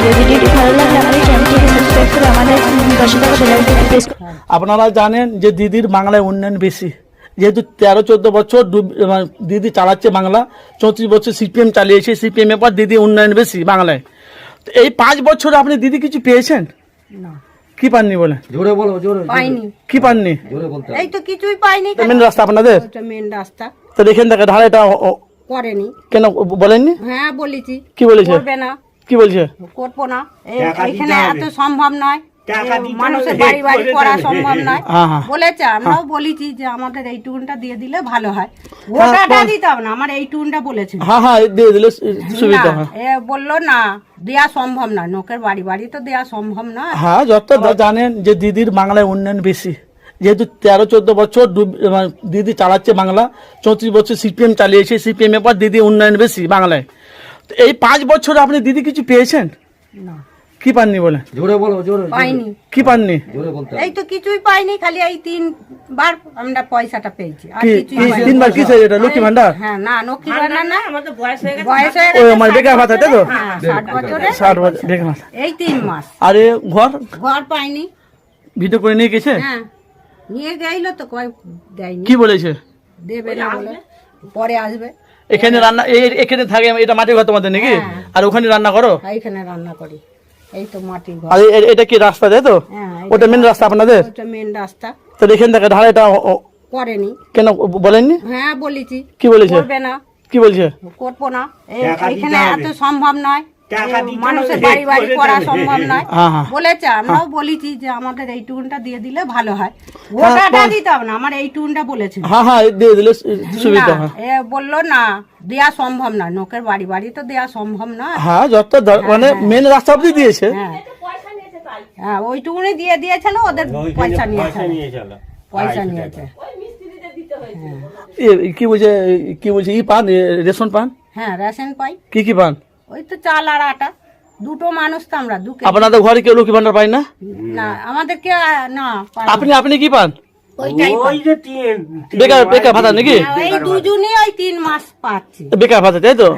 ভিডিওটি ভালো লাগলে আমাদের চ্যানেলটিকে সাবস্ক্রাইব করে আমাদের পাশে থাকা বেল প্রেস আপনারা জানেন যে দিদির বাংলায় উন্নয়ন বেশি। যেহেতু তেরো চোদ্দ বছর মানে দিদি চালাচ্ছে বাংলা চৌত্রিশ বছর সিপিএম চালিয়েছে সিপিএম এর পর দিদি উন্নয়ন বেশি বাংলায়। তো এই পাঁচ বছর আপনি দিদি কিছু পেয়েছেন? না। কি পাননি বলে জোরে বলো জোরে পাইনি। কি পাননি? জোরে বলতে এই তো কিছুই পাইনি মেন রাস্তা আপনাদের? মেন রাস্তা। তো ধারে এটা ও- করেনি। কেন বলেননি? হ্যাঁ বলেছি। কি বলেছে? করবে না। কি বলছে? করব না। এখানে এত সম্ভব নয়। মানুষের বাড়ি বাড়ি করা সম্ভব নয়। হ্যাঁ হ্যাঁ। বলেছে আমরাও বলেছি যে আমাদের এই টুনটা দিয়ে দিলে ভালো হয়। ওটাটা দিতাম না আমার এই টুনটা বলেছে। হ্যাঁ হ্যাঁ দিয়ে দিলে সুবিধা এ বলল না দেয়া সম্ভব না নোকের বাড়ি বাড়ি তো দেয়া সম্ভব না হ্যাঁ যত জানেন যে দিদির বাংলায় উন্নয়ন বেশি। যেহেতু তেরো চোদ্দ বছর মানে দিদি চালাচ্ছে বাংলা চৌত্রিশ বছর সিপিএম চালিয়েছে সিপিএম এর পর দিদি উন্নয়ন বেশি বাংলায়। এই পাঁচ বছর আপনি দিদি কিছু পেয়েছেন? না। কি পাননি বলে? জোরে বলো জোরে। পাইনি। কি পাননি? জোরে বলতে এই তো কিছুই পাইনি খালি এই তিনবার আমরা পয়সাটা পেয়েছি। আর কিছুই পাইনি। তিনবার কি চাই এটা? লক্ষ্মী ভান্ডার? হ্যাঁ না লক্ষ্মী ভান্ডার না। বয়স হয়ে ও গেছে আমার বেকার ভাতা তাই তো? হ্যাঁ, ষাট বছরে? ষাট বছর বেকার ভাতা। এই তিন মাস আরে ঘর? ঘর পাইনি। ভিডিও করে নিয়ে গেছে? হ্যাঁ নিয়ে গেছিল তো কয় দেয়নি। কি বলেছে? দেবে না বলে। পরে আসবে। এখানে রান্না এখানে থাকে এটা মাটির ঘর তোমাদের নাকি? হ্যাঁ। আর ওখানে রান্না করো? এখানে রান্না করি। এই তো মাটির ঘর। আর এটা কি রাস্তা তাই তো? হ্যাঁ ওটা মেন রাস্তা আপনাদের? ওটা মেন রাস্তা। তো এখান থেকে ধারে এটা করেনি। কেন বলেননি? হ্যাঁ বলেছি। কি বলেছে? করবে না। কি বলছে? করব না। এখানে এত সম্ভব নয়। মানুষের বাড়ি বাড়ি করা সম্ভব নয়। হ্যাঁ হ্যাঁ। বলেছে আমরাও বলেছি যে আমাদের এই টুনটা দিয়ে দিলে ভালো হয়। ওটাটা দিতাম না আমার এই টুনটা বলেছে হ্যাঁ হ্যাঁ দিয়ে দিলে সুবিধা এ বলল না দেয়া সম্ভব না নোকের বাড়ি বাড়ি তো দেয়া সম্ভব না হ্যাঁ যত মানে মেন রাস্তা অব্দি দিয়েছে। হ্যাঁ। হ্যাঁ ওইটুকুনি দিয়ে দিয়েছিল ওদের পয়সা নিয়েছে। পয়সা নিয়েছে। কি বলছে কি বলছে ই পান রেশন পান? হ্যাঁ রেশন পাই। কি কি পান? ওই তো চাল আর আটা। দুটো মানুষ তো আমরা দুকে আপনাদের ঘরে কেউ লক্ষ্মী ভান্ডার পায় না? না আমাদেরকে কে না পাই আপনি আপনি কি পান? ওইটাই পাই। বেকার বেকার ভাতা নাকি? হ্যাঁ, এই দুজনই ওই তিন মাস পাচ্ছি। বেকার ভাতা তাই তো?